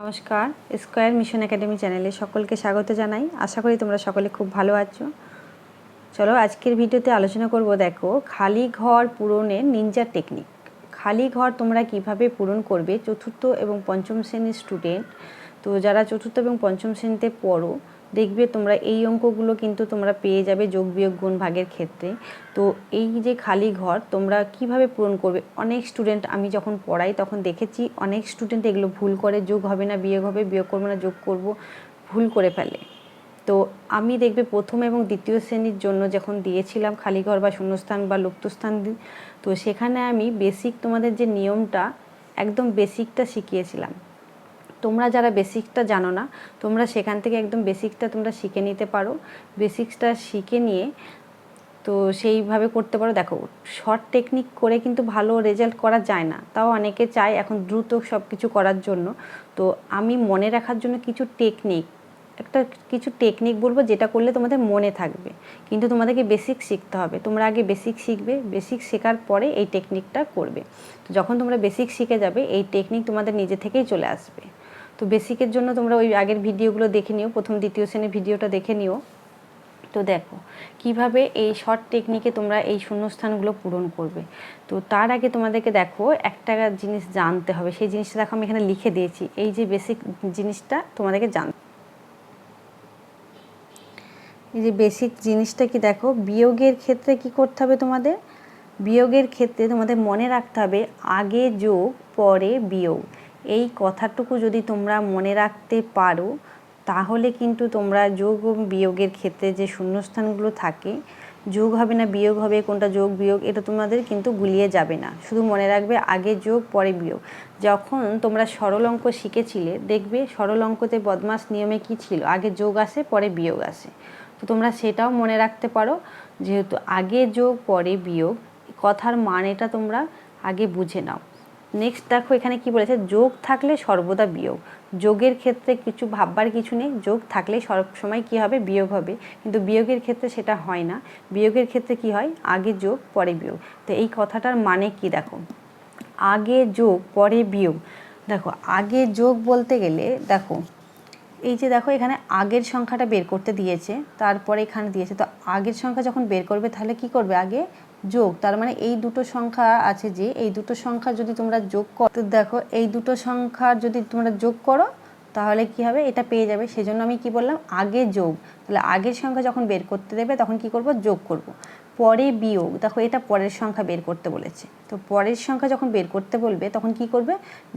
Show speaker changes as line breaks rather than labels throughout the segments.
নমস্কার, square mission academy চ্যানেলে সকলকে স্বাগত জানাই। আশা করি তোমরা সকলে খুব ভালো আছো। চলো আজকের ভিডিওতে আলোচনা করব, দেখো, খালি ঘর পূরণের নিনজা টেকনিক খালি ঘর তোমরা কীভাবে পূরণ করবে? চতুর্থ এবং পঞ্চম শ্রেণির স্টুডেন্ট তো যারা চতুর্থ এবং পঞ্চম শ্রেণীতে পড়ো দেখবে তোমরা এই অঙ্কগুলো কিন্তু তোমরা পেয়ে যাবে যোগ বিয়োগ গুণ ভাগের ক্ষেত্রে। তো এই যে খালি ঘর, তোমরা কীভাবে পূরণ করবে? অনেক স্টুডেন্ট আমি যখন পড়াই তখন দেখেছি অনেক স্টুডেন্ট এগুলো ভুল করে, যোগ হবে না, বিয়োগ হবে, বিয়োগ করব না, যোগ করব, ভুল করে ফেলে। তো আমি দেখবে প্রথম এবং দ্বিতীয় শ্রেণির জন্য যখন দিয়েছিলাম খালি ঘর বা শূন্যস্থান বা লুপ্তস্থান তো সেখানে আমি বেসিক তোমাদের যে নিয়মটা, একদম বেসিকটা শিখিয়েছিলাম। তোমরা যারা বেসিকটা জানো না, তোমরা সেখান থেকে একদম বেসিকটা তোমরা শিখে নিতে পারো। বেসিক্সটা শিখে নিয়ে তো সেইভাবে করতে পারো। দেখো শর্ট টেকনিক করে কিন্তু ভালো রেজাল্ট করা যায় না। তাও অনেকে চায় এখন দ্রুত সব কিছু করার জন্য। তো আমি মনে রাখার জন্য কিছু টেকনিক একটা কিছু টেকনিক বলব যেটা করলে তোমাদের মনে থাকবে। কিন্তু তোমাদেরকে বেসিক শিখতে হবে। তোমরা আগে বেসিক শিখবে। বেসিক শেখার পরে এই টেকনিকটা করবে। তো যখন তোমরা বেসিক শিখে যাবে, এই টেকনিক তোমাদের নিজে থেকেই চলে আসবে। তো বেসিকের জন্য তোমরা ওই আগের ভিডিওগুলো দেখে নিও, প্রথম, দ্বিতীয় শ্রেণির ভিডিওটা দেখে নিও। তো দেখো, কীভাবে এই শর্ট টেকনিকে তোমরা এই শূন্যস্থানগুলো পূরণ করবে? তো তার আগে তোমাদেরকে দেখো, একটা জিনিস জানতে হবে। সেই জিনিসটা দেখো আমি এখানে লিখে দিয়েছি। এই যে বেসিক জিনিসটা তোমাদেরকে জান এই যে বেসিক জিনিসটা কি দেখো, বিয়োগের ক্ষেত্রে কি করতে হবে তোমাদের? বিয়োগের ক্ষেত্রে তোমাদের মনে রাখতে হবে আগে যোগ, পরে বিয়োগ। এই কথাটুকু যদি তোমরা মনে রাখতে পারো, তাহলে কিন্তু তোমরা যোগ ও বিয়োগের ক্ষেত্রে যে শূন্যস্থানগুলো থাকে, যোগ হবে না বিয়োগ হবে, কোনটা যোগ, বিয়োগ, এটা তোমাদের কিন্তু গুলিয়ে যাবে না। শুধু মনে রাখবে আগে যোগ, পরে বিয়োগ। যখন তোমরা সরল অঙ্ক শিখেছিলে, দেখবে সরল অঙ্কতে বদমাস নিয়মে কি ছিল? আগে যোগ আসে, পরে বিয়োগ আসে। তো তোমরা সেটাও মনে রাখতে পারো, যেহেতু আগে যোগ, পরে বিয়োগ, কথার মানেটা তোমরা আগে বুঝে নাও। নেক্সট দেখো এখানে কি বলেছে? যোগ থাকলে সর্বদা বিয়োগ। যোগের ক্ষেত্রে কিছু ভাববার কিছু নেই। যোগ থাকলে সব সময় কি হবে? বিয়োগ হবে। কিন্তু বিয়োগের ক্ষেত্রে সেটা হয় না। বিয়োগের ক্ষেত্রে কি হয়? আগে যোগ, পরে বিয়োগ। তো এই কথাটার মানে কি দেখো? আগে যোগ, পরে বিয়োগ। দেখো, আগে যোগ বলতে গেলে, দেখো, এই যে দেখো এখানে আগের সংখ্যাটা বের করতে দিয়েছে, তারপরে এখানে দিয়েছে। তো আগের সংখ্যা যখন বের করবে, তাহলে কি করবে? আগে যোগ, তার মানে এই দুটো সংখ্যা আছে যে, এই দুটো সংখ্যা যদি তোমরা যোগ করো দেখো, এই দুটো সংখ্যা যদি তোমরা যোগ করো, তাহলে কি হবে? এটা পেয়ে যাবে। সেজন্য আমি কি বললাম? আগে যোগ। তাহলে আগের সংখ্যা যখন বের করতে দেবে, তখন কি করব? যোগ করব। পরে বিয়োগ, দেখো এটা পরের সংখ্যা বের করতে বলেছে। তো পরের সংখ্যা যখন বের করতে বলবে, তখন কি করবে?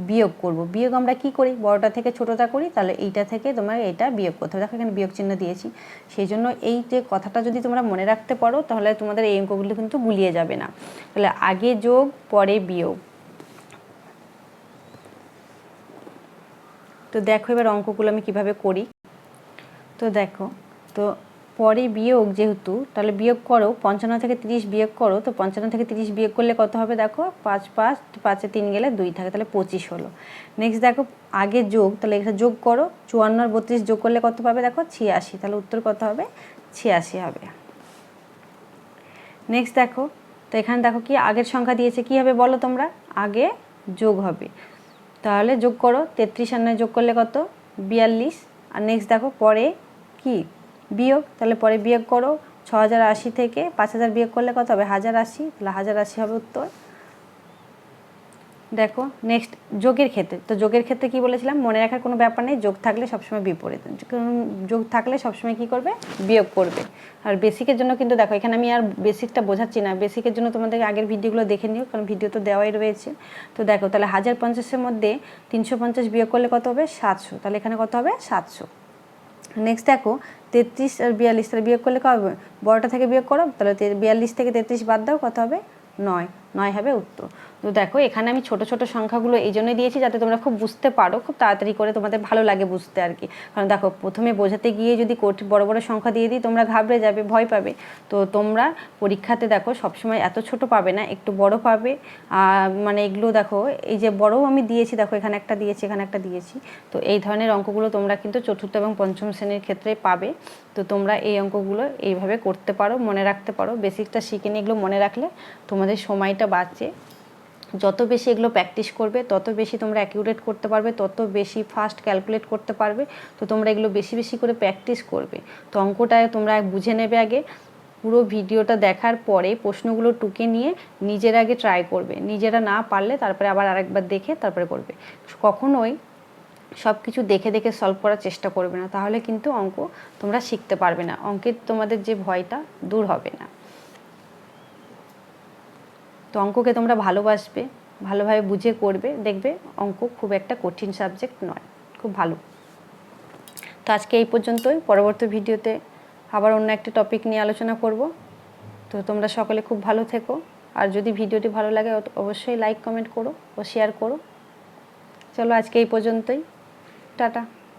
বিয়োগ করব। বিয়োগ আমরা কি করি? বড়টা থেকে ছোটটা করি, তাহলে এইটা থেকে তোমার এটা বিয়োগ করতে হবে। দেখো এখানে বিয়োগ চিহ্ন দিয়েছি। সেই জন্য এই যে কথাটা যদি তোমরা মনে রাখতে পারো, তাহলে তোমাদের এই অঙ্কগুলো কিন্তু গুলিয়ে যাবে না। তাহলে আগে যোগ, পরে বিয়োগ। তো দেখো এবার অঙ্কগুলো আমি কীভাবে করি। তো দেখো, তো পরে বিয়োগ যেহেতু, তাহলে বিয়োগ করো, পঞ্চান্ন থেকে তিরিশ বিয়োগ করো, তো পঞ্চান্ন থেকে তিরিশ বিয়োগ করলে কত হবে দেখো? পাঁচ পাঁচ, পাঁচে তিন গেলে দুই থাকে, তাহলে পঁচিশ হলো। নেক্সট দেখো, আগে যোগ, তাহলে এখানে যোগ করো, চুয়ান্ন আর বত্রিশ যোগ করলে কত পাবে দেখো? ছিয়াশি, তাহলে উত্তর কত হবে? ছিয়াশি হবে। নেক্সট দেখো, তো এখানে দেখো কি, আগের সংখ্যা দিয়েছে, কি হবে বলো তোমরা? আগে যোগ হবে। তাহলে যোগ করো, তেত্রিশ আর নয় যোগ করলে কত? বিয়াল্লিশ। আর নেক্সট দেখো, পরে কি? বিয়োগ, তাহলে পরে বিয়োগ করো ছ হাজার আশি থেকে পাঁচ হাজার বিয়োগ করলে কত হবে? হাজার আশি, তাহলে হাজার আশি হবে উত্তর। দেখো নেক্সট যোগের ক্ষেত্রে, তো যোগের ক্ষেত্রে কি বলেছিলাম? মনে রাখার কোনো ব্যাপার নেই, যোগ থাকলে সবসময় বিপরীত। যোগ থাকলে সবসময় কি করবে? বিয়োগ করবে। আর বেসিকের জন্য কিন্তু দেখো, এখানে আমি আর বেসিকটা বোঝাচ্ছি না। বেসিকের জন্য তোমাদের আগের ভিডিওগুলো দেখে নিও, কারণ ভিডিও তো দেওয়াই রয়েছে। তো দেখো, তাহলে হাজার পঞ্চাশের মধ্যে তিনশো পঞ্চাশ বিয়োগ করলে কত হবে? সাতশো। তাহলে এখানে কত হবে? সাতশো। নেক্সট দেখো, তেত্রিশ আর বিয়াল্লিশ, তাহলে বিয়োগ করলে কবে বড়টা থেকে বিয়োগ করো, তাহলে বিয়াল্লিশ থেকে তেত্রিশ বাদ দাও, কত হবে? নয়। নয় হবে উত্তর। তো দেখো, এখানে আমি ছোট ছোট সংখ্যাগুলো এই জন্যই দিয়েছি যাতে তোমরা খুব বুঝতে পারো, খুব তাড়াতাড়ি করে তোমাদের ভালো লাগে বুঝতে আর কি। কারণ দেখো, প্রথমে বোঝাতে গিয়ে যদি কঠিন বড় বড় সংখ্যা দিয়ে দিই, তোমরা ঘাবড়ে যাবে, ভয় পাবে। তো তোমরা পরীক্ষাতে দেখো, সবসময় এত ছোট পাবে না, একটু বড় পাবে। আর মানে এগুলো দেখো, এই যে বড়ও আমি দিয়েছি, দেখো এখানে একটা দিয়েছি, এখানে একটা দিয়েছি। তো এই ধরনের অঙ্কগুলো তোমরা কিন্তু চতুর্থ এবং পঞ্চম শ্রেণির ক্ষেত্রে পাবে। তো তোমরা এই অঙ্কগুলো এইভাবে করতে পারো, মনে রাখতে পারো। বেসিকটা শিখে নিয়ে এগুলো মনে রাখলে তোমাদের সময়টা বাঁচে যত বেশি এগুলো প্র্যাকটিস করবে, তত বেশি তোমরা অ্যাকিউরেট করতে পারবে, তত বেশি ফাস্ট ক্যালকুলেট করতে পারবে, তো তোমরা এগুলো বেশি বেশি করে প্র্যাকটিস করবে। তো অঙ্কটা তোমরা বুঝে নেবে আগে। পুরো ভিডিওটা দেখার পরে প্রশ্নগুলো টুকে নিয়ে নিজের আগে ট্রাই করবে। নিজেরা না পারলে তারপরে আবার আরেকবার দেখে তারপরে করবে। কখনোই সব কিছু দেখে দেখে সলভ করার চেষ্টা করবে না। তাহলে কিন্তু অঙ্ক তোমরা শিখতে পারবে না। অঙ্কের তোমাদের যে ভয়টা দূর হবে না। তো অঙ্ককে তোমরা ভালোবাসবে, ভালোভাবে বুঝে করবে, দেখবে অঙ্ক খুব একটা কঠিন সাবজেক্ট নয়, খুব ভালো। তো আজকে এই পর্যন্তই, পরবর্তী ভিডিওতে আবার অন্য একটা টপিক নিয়ে আলোচনা করব। তো তোমরা সকলে খুব ভালো থেকো, আর যদি ভিডিওটি ভালো লাগে অবশ্যই লাইক কমেন্ট করো ও শেয়ার করো। চলো আজকে এই পর্যন্তই, টাটা।